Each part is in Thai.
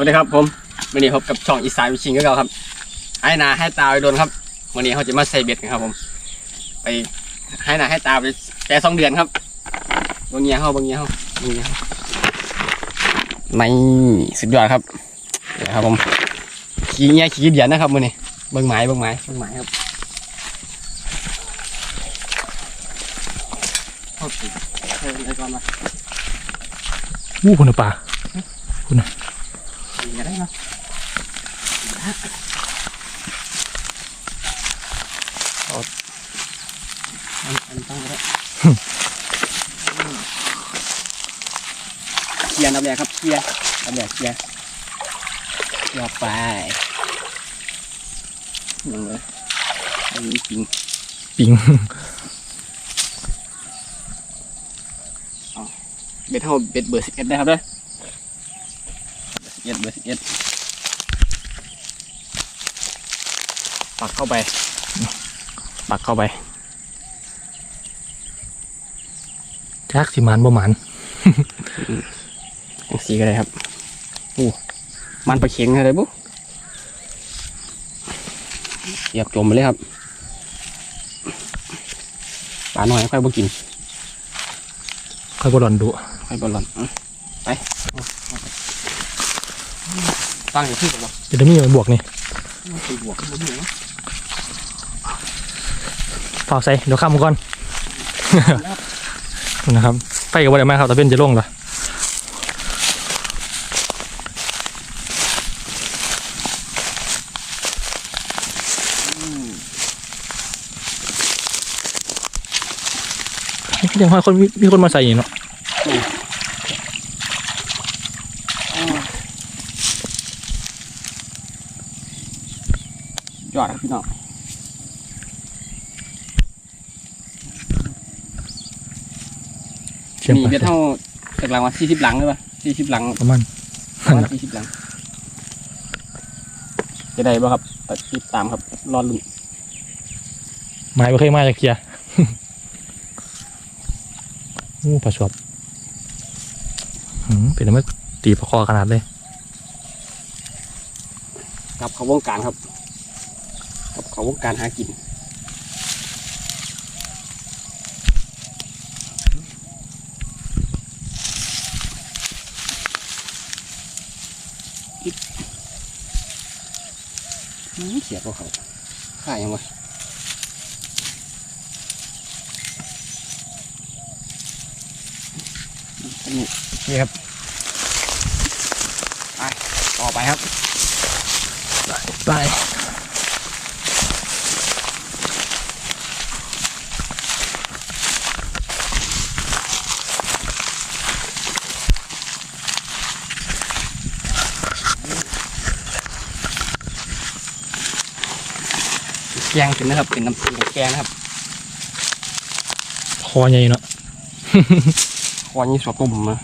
วัสดีครับผมวันนี้พบกับช่องอีสานวิชิงก็เก่าครับให้นาให้ตาไปโดนครับวันนี้เขาจะมาใส่เบ็ดกันครับ ผม ไปให้นาให้ตาไปแปรสองเดือนครับบางเงี้ยเขาบางเงี้ยเขาบางเงี้ยเขาไม่สุดยอดครับเดี๋ยวครับผมขี้เงี้ยขี้เดียนนะครับวันนี้เบิ้งไม้เบิ้งไม้เบิ้งไม้ครับโอเคเฮ้ยอะไรก่อนมาวู้คุณป่า อย่าได้เนาะเอาอันอันตั้งก็ได้เคลียร์น้ำแดงครับเคลียร์น้ำแดงเคลียร์ยอดไปยังเลยอันนี้จริงปิงเบ็ดเท่าเบ็ดเบอร์สิบเอ็ดได้ครับเด้อเบ อร์สิบเอ็ดเบอร์สิบเอ็ดปักเข้าไป ปักเข้าไปจักสิมันบ่หมันจังสีก็ได้ครับอู้มันปลาเข็งอะไรบุ๊เหยียบจมไปเลยครับปลาหน่อยค่อยบ่กินค่อยบ่หลอนดุค่อยบ่หล่อนอะไปเอาเอาไป ตั้งอยู่ที่กับบ่จะได้มีมันบวกนี่ตีบวกขึ้นมาหนึ่งฝากใส่เดี๋ยวข้ามก่อนนะครับไฟกับบ่ได้มาครับต่เป็นจะลงละยังว่าคนมีคนมาใส่อีกเนาะ ยอดครับพี่น้องเชียงมีปลาเบ็ดเท่าจากหลังว่าสี่สิบหลังเลยป่ะสี่สิบหลังประมาณประมาณนั่นน่ะสี่สิบหลัง จะได้ป่ะครับติดตามครับ รอลุ้นไม้บ่เคยมาจากเกียร์อู้ปลาชวบหืมเป็นอะไรตีปลาคอขนาดเลยกลับเขาวงการครับกลับ เขาวงการหากินเสียบพวกเขาข่ายังวะอันนี้นี่ครับไปต่อไปครับ ไป แกงขึ้นนะครับ เป็นน้ำพริกแกงนะครับคอใหญ่เนาะคอนี้สวตุ่มมา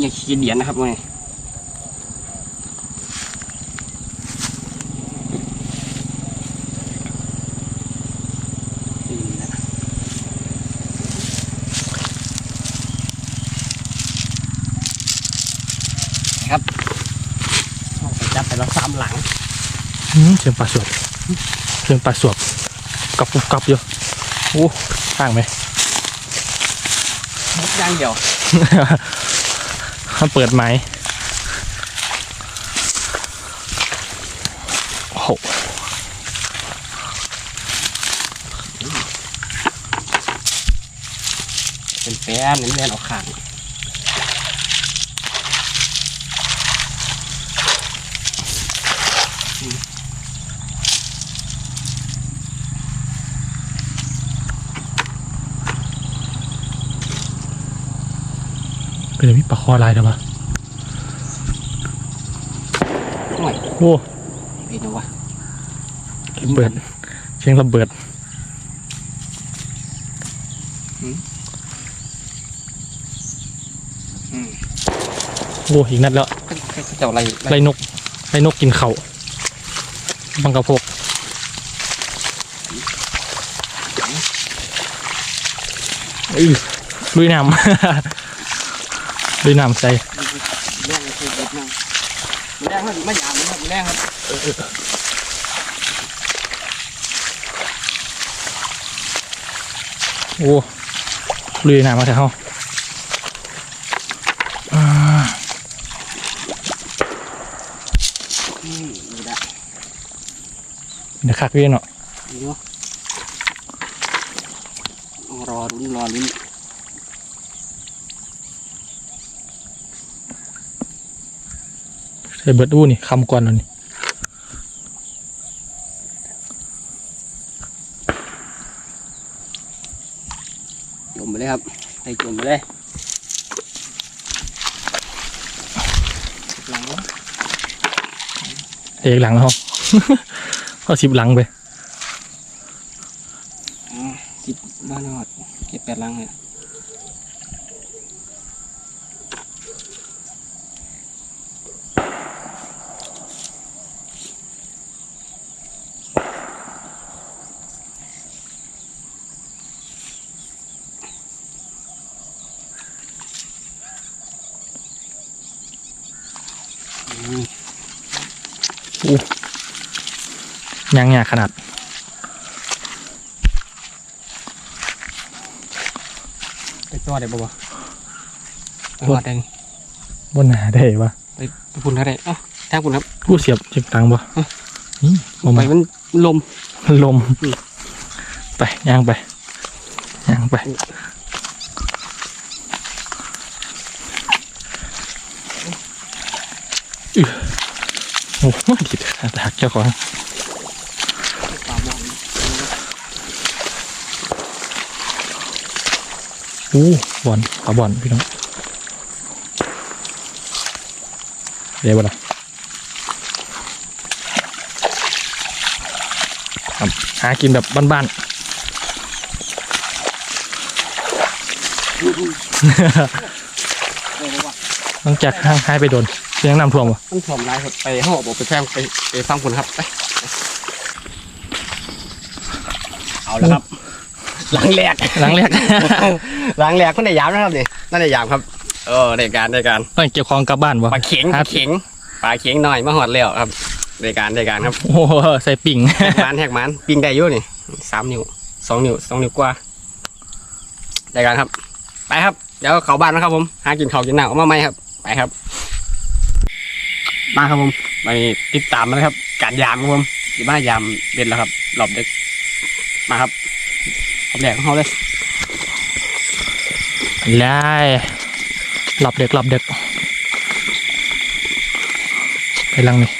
อย่าขี้เดียนนะครับมึงนี่นะ เอาไปจับไปแล้วสามหลังอืมเสียงปลาสวบเสียงปลาสวบกลับกรุบกลับอยู่โอ้ห่างไหมมุกย่างเดียวเขาเปิดไม้โอ้โหเป็นแป้นนี่แน่นเอาขาง เป็นอะไรพี่ปลาคอลายเดี๋ยวมาโอ้ยโอ้เป็นยังวะระเบิดเสียงระเบิดอืมโอ้อีกนัดแล้วก็ก็เจ้าอะไรไล่นกไล่นกกินเขาบังกระพกอื้อลุยน้ำ ลุยน้ำใสแรงคือเด็ดมากแรงครับไม่ยามครับแรงครับโอ้ลุยน้ำมาเถอะเดี๋ยวคักเวียนเนาะดูเนารอลุ้นรอลุ้น ใส่เบิดอู้นี่คำก่อนแล้วนี่จมไปเลยครับใส่จมไปเลยหลังเอกหลังแล้วเฮาเอาสิบหลังไปอืมสิบบ้านนอดเจ็ดแปดหลังเลย ยังยากขนาด ไปจอดได้ปะวะไปจอดได้นี่บนหนาได้ปะไปไปพุ่นก็ได้เอ้าแทงพุ่นครับผู้เสียบจิบตังปะนี่บ่ไปมามันลมมันลม ไปย่างไปย่างไปอื้อโอ้โหผิดหักเจ้าของ ปากมอง อู้บอลปลาบอลพี่น้องเดี๋ยวบ่ล่ะครับหากินแบบบ้านๆต้องจากห้างหายไปโดนเสียงน้ำท่วมวะมันถ่วมลายครับไปห้องบอกไปแทงไปไปฟังคุณครับไปเอาแล้วครับ หลังแหลกหลังแรก หลังแหลกคนได้ยามนะครับนี่นั่นได้ยามครับเออในการในการต้องเก็บของกลับบ้านวะปลาเข็งปครัลาบเข็งปลาเข็งหน่อยมาหอดแล้วครับในการในการครับโอ้โหใส่ปิ่ง แหกมันแหกมันปิงได้อยู่นี่สามนิ้วสองนิ้วสองนิ้วกว่าในการครับ ไปครับเดี๋ยวเขาบ้านนะครับผมหากินข้าวกินน้ำเอามาไหมครับ ไปครับ มาครับผมไปติดตามมาเลยครับ การยามครับผมที่บ้านยามเด็ดแล้วครับหลบเด็กมาครับ ขอบแดกของเขาเลยได้หลับเด็กหลับเด็กไปลังนี่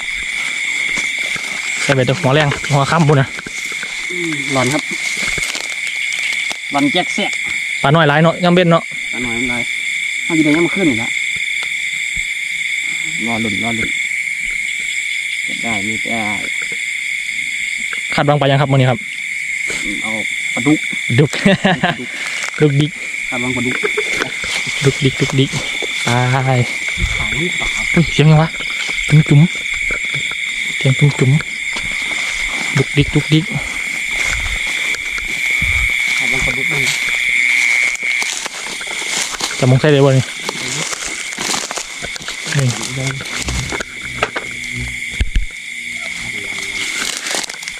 ใส่ไปตัวหัวแรงหัวค่ำบุญนะหลอนครับหลอนแจ๊กแซกปลาน้อยหลายเนาะยังเบ็ดเนาะตาหน่อยอะไรมันจะได้ยังมาขึ้นอีกแล้วรอหลุนรอหลุนจะได้มีได้คาดบางไปยังครับมื้อนี้ครับเอา ปลาดุกดุกดุกดิกคาดวางปลาดุกดุกดิกดุกดิกตายขายนี่เปล่าอุ้ยเสียงยังวะจุ้มจุ้มเสียงจุ้มจุ้มดุกดิกดุกดิกคาดวางปลาดุกนี่จะมองใส่ได้บ่นี่นี่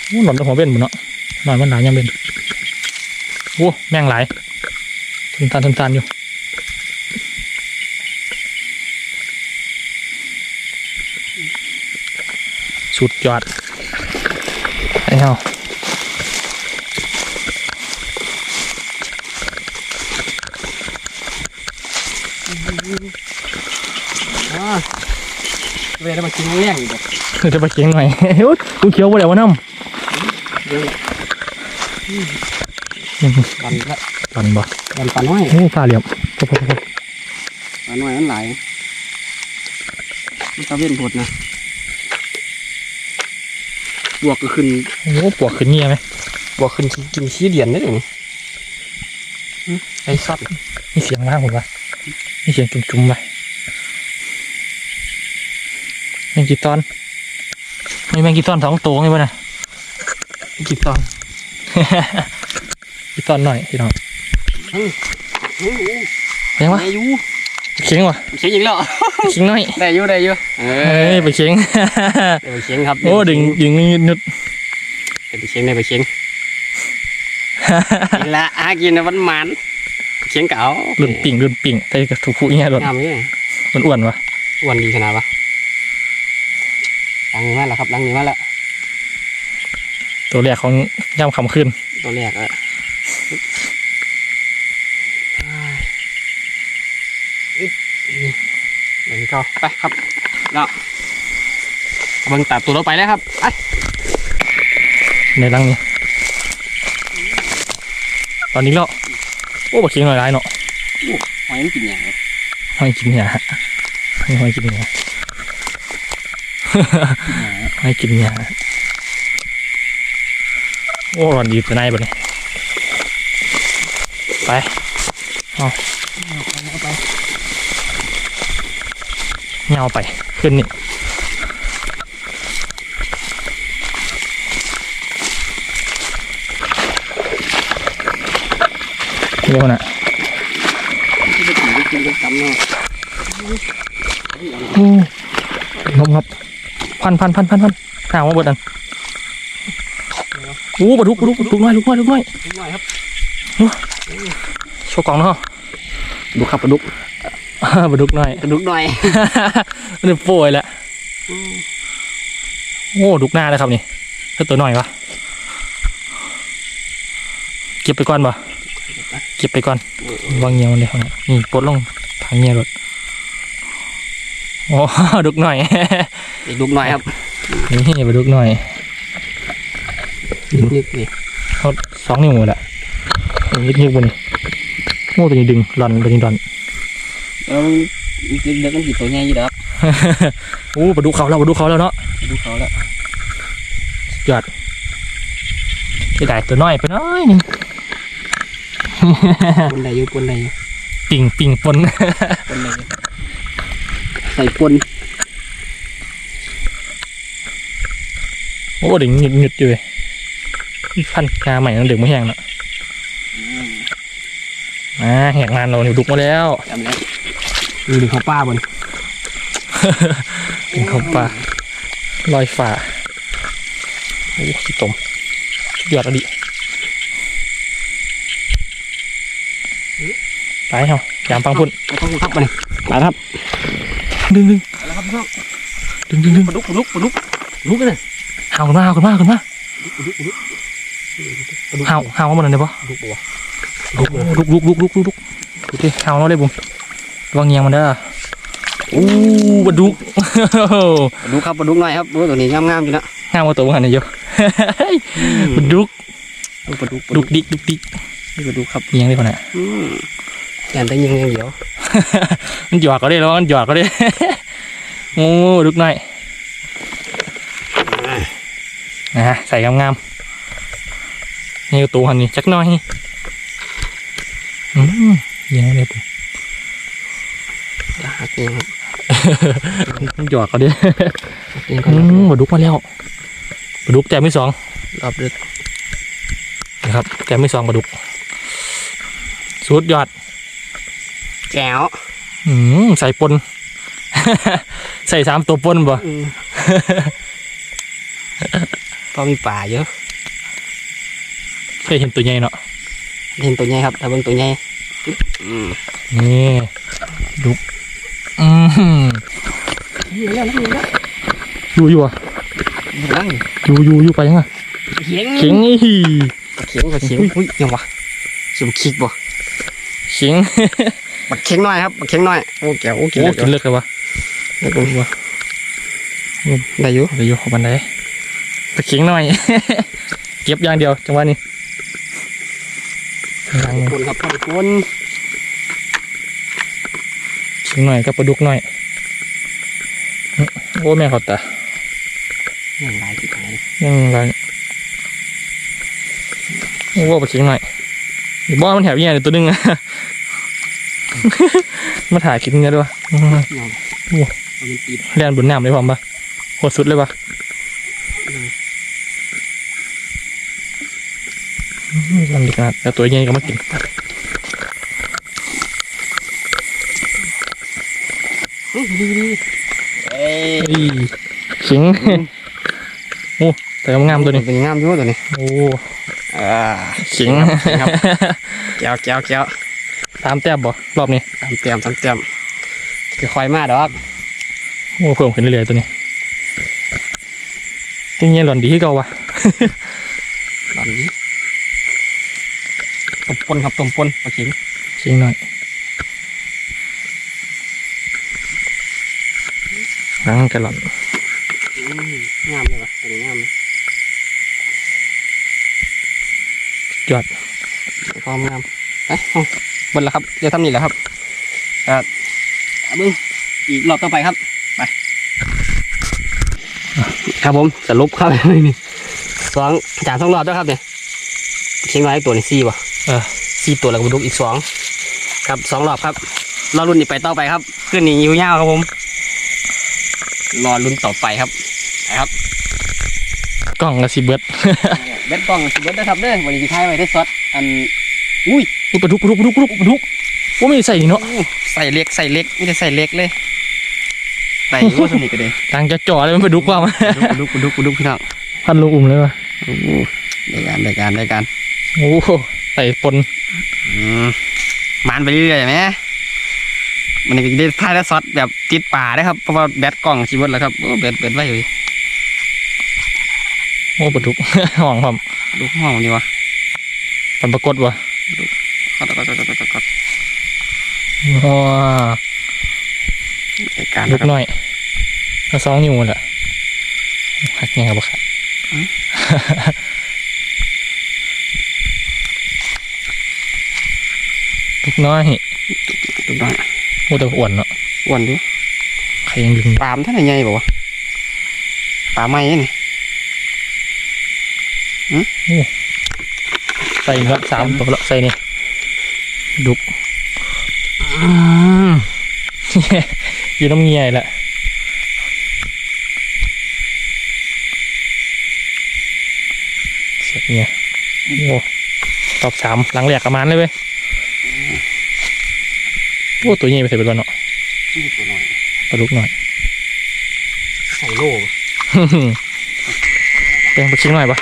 โอ้หล่นตัวหัวเบ็นหมดเนาะหน่อยมันหนายังเบ็น โอ้แม่งหลายทุนตานทุนตานอยู่สุดยอดไอ้เฮาอ่าเวลามากินแรงอยู่แบบคือจะไปเก่งหน่อยเฮ้ยกูเขียวบ่ได้วะน้เดี๋ยวำ ปันละปันบ่ปันปลาน้อยโอ้ฟ้าเหลี่ยมโอ้โหปลาน้อยมันหลายมันตะเว้นผดนะบวกก็ขึ้นโอ้โหปวกขึ้นเงี้ยไหมบวกขึ้นกินขี้เดียนได้เลยนี่ไอ้ซัดมีเสียงมากผมว่ามีเสียงจุ่มๆไปแมงกีตอนมีแมงกีตอนสองตัวไงวะน่ะกินตอน พี่ตอนหน่อยพี่น้องโอ้โหยังวะได้อยู่เคียงวะเชียงอีกแล้วเคียงหน่อยได้อยู่ได้อยู่เอเอ้อยไปเคียงได้ไปเชียงครับโอ้ดึงดึงนิดนุดได้ไปเชียงได้ไปเชียงกินละอากินนะวันมันเชียงเก่ารุ่นปิ่งรุ่นปิ่งแต่กับถูกผู้เงี้ยรถงามเลยมันอ้วนวะอ้วนดีขนาดปะลังนี้มาแล้วครับลังนี้มาแล้วตัวแรกของย่ำคำขึ้นตัวแรกอะอึ๊บ เดี๋ยวก็ไปครับแล้วเบิ่งตัดตัวเราไปแล้วครับไปในรังนี้ ตอนนี้แล้วโอ้บักเคียงหน่อยร้ายเนาะหอยมันกินอย่างไรหอยกินหยาให้หอยกินหยาให้กินหยาโอ้ร้อนดีตัวไหนายบ่เนี่ยไปเอา เงาไปขึ้นนี่เร็วนะที่ไปกินไปกินกันกำเนาะโอ้งบงบพันพันพันพันพันห่างมาบดอันโอ้ปลาดุกปลาดุกปลาดุกน้อยลูกน้อยลูกน้อยนิดหน่อยครับโชว์กล่องเนาะดูครับปลาดุก ปลาดุกน้อยปลาดุกหน่อยนี่โป่วยแล้วโอ้ดุกหน้าเลยครับนี่ถ้าตัวน้อยวะเก็บไปก่อนบ่เก็บไปก่อนวางเงียวเลยครับนี่ปลดลงทางเงียวรถโอ้ ดุกหน่อยปลาดุกหน่อยครับนี่ปลาดุกหน่อยนิดนิดนี่เขาสองนิ้วแหละยิดนิ้วบนนี่โม่ตัวนี้ดึงหลอนตัวนี้หลอน แล้วเด็กๆมันกินตัวใหญ่อยู่แล้วโอ้ปลาดุกเขาแล้วปลาดุกเขาแล้วเนาะปลาดุกเขาแล้วจะได้ตัวน้อยไปน้อยหนึงปนใดอยู่ปนใดอยู่ปิ่งปิ่งปนปนใดอยู่ใส่ปนโอ้ดึงหยุดหยุดอยู่เลยพันงาใหม่นั่นดึงไม่แห้งเนาะอ่าแหกงานเราเนี่ยดุกมาแล้วจำแล้ว ดูดิเขาป้าบนดึงเข้าป่าลอยฝ่าโอ้ขี้ตมสุดยอดอะดิไปเฮายามฟังพุ่นไปต้องครับมานี่มาครับ ดึงดึงแล้วครับพี่น้องดึงดึงดึงปลาดุกปลาดุกปลาดุกปลาดุกกันเลยหาวกันมาหาวกันมาหาวกันมาปลาดุกปลาดุกปลาดุกหาวหาวมาหมดเลยปะปลาดุกปะวะลุกลุกลุกลุกลุกลุกดูดิหาวเราเลยบุ้ม ระวังเงียงมันเด้ออู้บดุกปลาดุกครับปลาดุกหน่อยครับดูตัวนี้งามๆอยู่นะงามมาตัวมันนี่อยู่บดุกปลาดุกปลาดุดุกกดิกดุกดิกปลาดุกครับเงียงได้ปะเนี่ยอืมยันได้ยิงอย่างเดียวมันหยอกก็ได้แล้วมันหยอกก็ได้โอ้ดุกหน่อยนะใส่งามๆนี่ก็ตัวหันนี่จักหน่อยอืมเงียงได้ ปุ๊จะหักเองครับมันหยอกก็ได้หักเองก็อืมบดุกมาแล้วบดุกแต้มที่สองรอบดึกนะครับแต้มที่สองบดุกสุดยอดแก้วอืมใส่ปน ใส่สามตัวปนบ่อืมพอมีป่าเยอะเคยเห็นตัวใหญ่เนาะเห็นตัวใหญ่ครับแต่เบิ่งตัวใหญ่อืมนี่ดุก อืมนี่แล้วนี่แล้วอยู่อยู่อะนั่งอยู่อยู่อยู่ไปยังไงเขียงเข็งนี่เขียงกับเขียงอุ้ยยังวะเขียงคิกบ่เข็งบักเขียงน้อยครับบักเขียงน้อยโอ้แก้วโอ้กินโอ้แล้วกินเลิกเลยวะได้อยู่ไปอยู่ของบันไดไปเข็งหน่อยเก็บอย่างเดียวจังหวะนี้ล้างมือคนครับคน เข็งหน่อยกับปลาดุกหน่อย โอ้แม่เขาตายังไรติดไหนยังไรโอ้ปลาเข็งหน่อยเดี๋ยวบอกว่ามันแถวเงี้ยเดี๋ยวตัวหนึงอะมาถ่ายคลิปเงี้ยด้วยยังมันติดเรียนบนน้ำเลยพร้อมปะโหดสุดเลยปะลำดีขนาดแล้วตัวใหญ่ก็มากิน ดีดีเอ้ยเฮ้ยขิงโอ้แต่งามๆตัวนี้เป็นงามอยู่ตัวนี้โอ้อ่าขิงครับแก้วแก้วแก้วตามแต้มบ่รอบนี้ตามเตรียมตามเตรียมคือคอยมาดอกโอ้เพิ่มขึ้นเรื่อยๆตัวนี้ยังเงี้ยหล่อนดีที่เก่าวะตอนนี้ต้มปนครับต้มปนปลาขิงขิงหน่อย ล้างแกะหล่อนอืมงามเลยวะตัวนี้งามเลยยอดความงามไปเอาเบนแล้วครับเดี๋ยวทำนี่แหละครับอ่าเอามึงอีกรอบต่อไปครับ ไป ครับผมสรุปครับนี่สองจานสองรอบด้วยครับเนี่ยเชียงรายตัวนี้สี่ป่ะเออสี่ตัวแล้วก็บรรทุกอีกสองครับสองรอบครับรอรุ่นนี้ไปต่อไปครับขึ้นนี่ยิวยาวครับผม รอรุ่นต่อไปครับไปครับกล้องกระสีเบิดเบ็ดกล้องสิเบ็ดได้ครับเด้อวันนี้ที่ท้ายไว้ได้สดอันอุ้ยอุ้ยปลาดุกปลาดุกปลาดุกปลาดุกปลาดุกว่าไม่ได้ใส่นี่เนาะใส่เล็กใส่เล็กไม่ได้ใส่เล็กเลยใส่ยูสนิทกันเลยทางจะจ่อเลยมันปลาดุกว่ามาดุกดุกดุกดุกพี่น้องพันลงอุ่มเลยวะโอ้โหได้การได้การได้การโอ้โหใส่ปนอืมมันไปเรื่อยๆไหม มันก็จะได้ท้ายแล้วซอสแบบติดป่าได้ครับเพราะว่าแบตกล้องชีวิตแล้วครับโอ้แบตแบตไว้เลยโอ้ปลาดุกห่องความดูห้องนี่วะมันปรากฏวะกดกดกดกดกดกดว้าได้การลูนะกครับน้อยเอาสองนิ้วมันแหละหักยังไงบ่ครับอืมลูกน้อยดูหน่อย โอ้แต่อ้วนเนาะอ้วนดิใครยังดึงปลามนท่านไหนใหญ่บ่วะปลาไม้นี่ใส่ละสามตัวละใส่นี่ดุกอืมอยู่น้ำเงียแหละเสียบเงียโอ้ตอบสามหลังแหลกประมาณเลยเว้ย โอ้ตัวใหญ่ไปใส่ไปก่อนเนาะนี่ตัวน้อยปลาลูกหน่อยใส่โล่บ่เป็นปลาคิงหน่อยปะ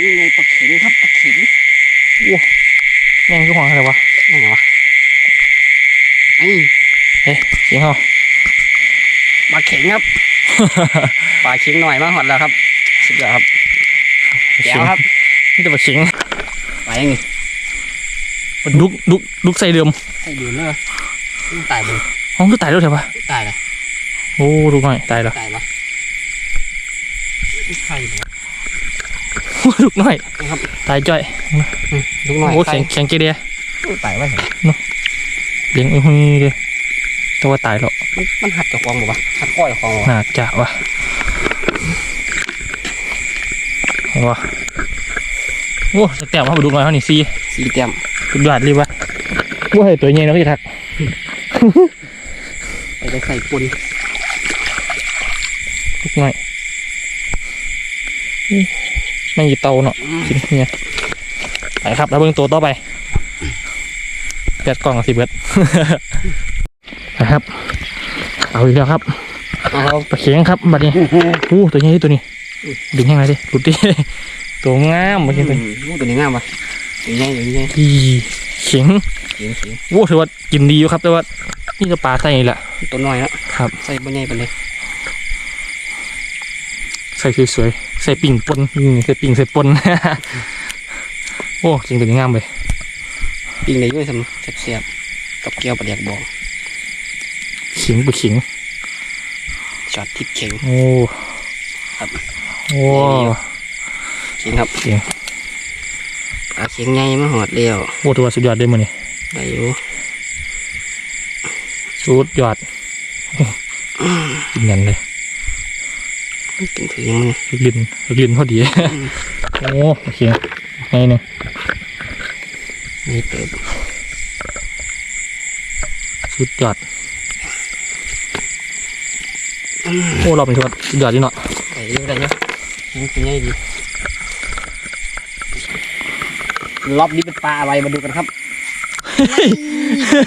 นี่ไงปลาเข็งครับปลาเข็งแม่งคือห่วงอะไรวะนี่ไงวะไอ้เสียงเขาปลาเข็งครับปลาเข็งหน่อยมาหอดแล้วครับสุดยอดครับแก้วครับนี่แต่ปลาคิงไปยังไง ดุกดุกดุกใส่เดิมใส่เดือนเลยตายบ่ห้องคือตายแล้วใช่ปะตายเลยโอ้ดุกหน่อยตายแล้วตายปะไข่บ่ดุกหน่อยนะครับตายจ้อยลูกน้อยโอ้ไข่แข็งแข็งเกเดียตายไว้เหรอเลี้ยงอุ้ยเลยแต่ว่าตายแล้วมันมันหัดจากฟองบ่วะหัดก้อยจากฟองบ่วะน่าจะวะว้าโอ้สแต็มมาดูหน่อยเขานี่ซีสีเตรียม สุดยอดเลยวะว่าให้ตัวใหญ่เนาะจะทักไปได้ใส่ปุ่นลูกหน่อยอู้ไม่หยิบเตาเนาะกินเนี่ยไปครับแล้วเบิ่งตัวต่อไปเปิดกล่องสิเบิดนะครับ เอาอีกแล้วครับเอาครับปลาเข็งครับบัดนี้อู้ตัวใหญ่ตัวนี้ ดึงยังไงดิหลุดดิตัวงามมาอืเช่นมตัวโอ้ตัวนี้งามปะตัวนี้ ใหญ่ตัวนี้ใหญ่อีเข็งเสียงเสียงโอ้ถือว่ากินดีอยู่ครับ แต่ว่านี่จะปลาใส่นี่แหละตัวน้อยแล้วครับ ใส่บ่ใหญ่ไปเลยใส่สวยๆใส่ปิ่งปนอืมใส่ปิ่งใส่ปนโอ้เข็งตัวนี้งามเลยปิงในยุ่ยสำเสียบๆกับแก้วปลาแดกบองเข็งไปเข็งจอดทิพย์เข็งโอ้ครับโอ้เข็งครับเข็ง ปลาเข็งใหญ่มาหอดเลี้ยวโอ้ถือว่าสุดยอดเลยมันนี่ได้อยู่สุดยอดกินแน่นเลยกินถึงมันลึกลิ้นลึกลิ้นพอดีโอ้เข็งไงเนี่ยนี่เติบสุดยอดโอ้เราเป็นถือว่าสุดยอดจริงเนาะได้อยู่ได้อยู่เข็งตัวใหญ่ดี รอบนี้เป็นปลาอะไรมาดูกันครับ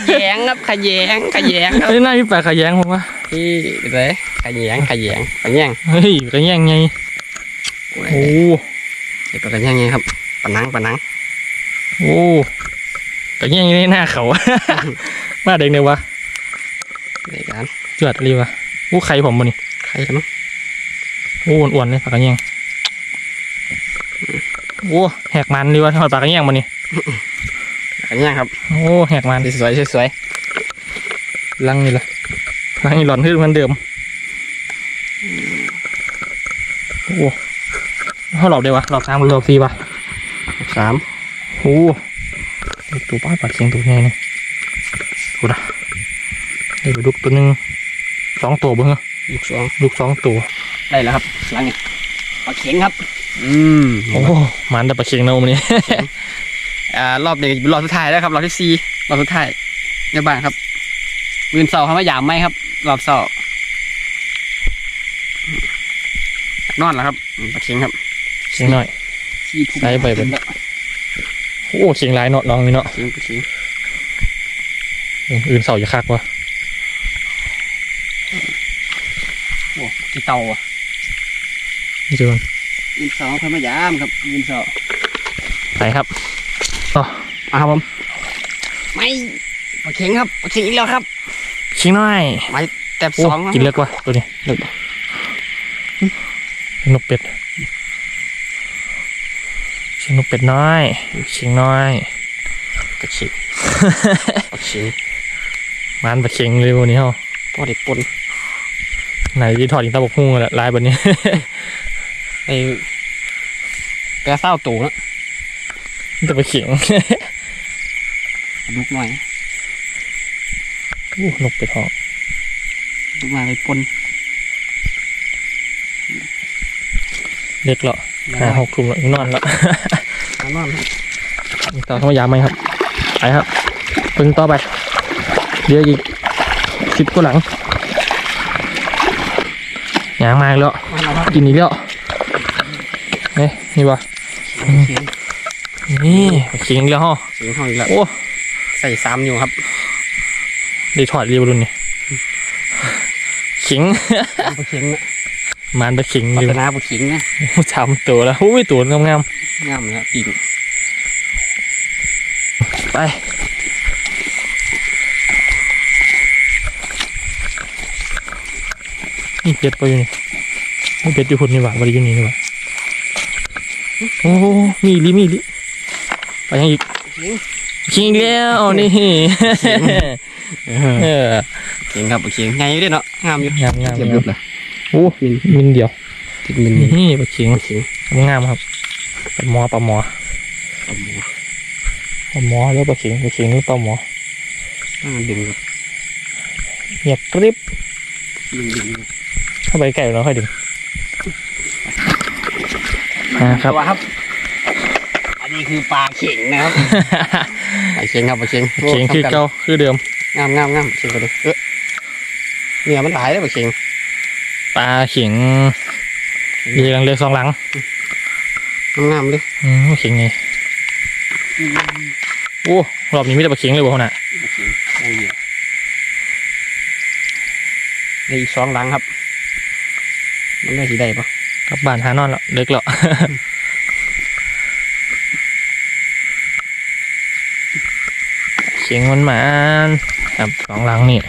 ขยงครับขยงขยงครับเฮ้ยหน้าพี่แปลกขยงผมว่าพี่เลยขยงขยงขยงเฮ้ยกระแยงไงโอ้เดี๋ยวปลากระยงไงครับปลานังปลานังโอ้กระแยงในหน้าเขามาเด็กเนี่ยวะในการจวดรีวะโอ้ไข่ผมบ่นี่ใครกันเนาะโอ้อ้วนๆเลยปากกระแยง โอ้แหกมันดีวะทอดปากกระแยงบ่นี่ขยงครับโอ้แหกมันสวยๆสวยลังนี่ละลังนี่หลอนขึ้นเหมือนเดิมโอ้เขาหลอกได้วะหลอกสามหรือหลอกสี่ปะๆสามโอ้ตัวป้าปากเคียงตัวใหญ่เนี่ยดูนะเดี๋ยวไปดูตัวหนึ่งสองตัวเบ้างเหรอลูกสองลูกสองตัวได้แล้วครับหลังนี้ปลาเข็งครับ อืมโอ้มันแต่ปลาเคียงนะมันนี่อ่ารอบนี้เป็นรอบสุดท้ายแล้วครับรอบที่สี่รอบสุดท้ายในบ้านครับมือนเสาเขามายามไหมครับ รอบเสาร์นอนแล้วครับอืมปลาเข็งครับเคียงหน่อยสี่ทุ่มใส่ไปเบิดโอ้เคียงหลายเนาะน้องนี่เนาะเข็งปลาเข็งอื่นเสาอย่าคักวะโอ้กี่เตาอะนี่เจอ มันมือนเสาเขามายามครับมือนเสาร์ไปครับมาครับผมไม่ปลาเข็งครับปลาเข็งอีกแล้วครับเคียงหน่อยแต่โอ้สองครับกินเลือกวะตัวนี้เลือกนกเป็ดเชียงนกเป็ดน้อยเชียงน้อยปลาเข็งปลาเข็งมันปลาเค็งเลยวันนี้เฮาพอได้ปนไหนที่ถอดอินตาบกฮู้แหละลายแบบนี้ ไอ้แปรเศร้าตู่แล้วแต่ปลาเค็งลูกหน่อยโอ้นกเป็ดหอกลูกมาไปปนเล็กแล้วหาหกทุ่มแล้วนอนแล้วมานอนครับต่อเข้ามายามไหมครับ ไปครับเพิ่งต่อไป เดี๋ยวอีกสิบกว่าหลังยางมาอีกแล้ว มาแล้วครับกินอีกแล้วเฮ้ย นี่วะเสียงนี่ปลาเค็งอีกแล้วฮะเสียงห้องอีกแล้วโอ้ใส่สามนิ้วครับได้ถอดเรียวรุ่นนี่เข็งปลาเข็งนะมันไปเข็งพัเร็วฒนาปลาเข็งนะสามตัวแล้วโอ้ยตัวงามงามนะปีกๆไปนี่เป็ดไปอยู่นี่นี่เป็ดอยู่หุ่นนี่หว่าบริอยู่นี่นี่หว่า โอ้มีอีหลิมีอีหลิไปยังอีกเข็งเข็งอีกแล้วนี่เออเข็งครับปลาเข็งไงอยู่ด้วยเนาะงามอยู่งามงามเทียบยุบเลยโอ้มินเดียวติดมินนี่ปลาเข็งปลาเข็งงามครับปลาหมอปลาหมอปลาหมูปลาหมอแล้วปลาเข็งปลาเข็งหรือปลาหมออ่าดึงครับเงียบกริบดึงดึงเข้าไปไก่แล้วค่อยดึง อ่าครับตัวครับ อันนี้คือปลาเข็งนะครับ ปลาเข็งครับปลาเข็งโเข็งคือทำกันเก่าคือเดิม งามงามงามเข็งกันเลยเออเนี่ยมันหลายเลยปลาเข็งปลาเข็งมีหลังเรือสองหลัง งามๆเลยอืมเข็งไงโอ้รอบนี้ไม่ได้ปลาเข็งเลยบ่คนน่ะปลาเข็งได้เยอะได้อีกสองหลังครับ มันได้สีได้ปะ กลับบ้านหานอนแล้วเล็กแล้วเสียงมันมาครับสองหลังนี่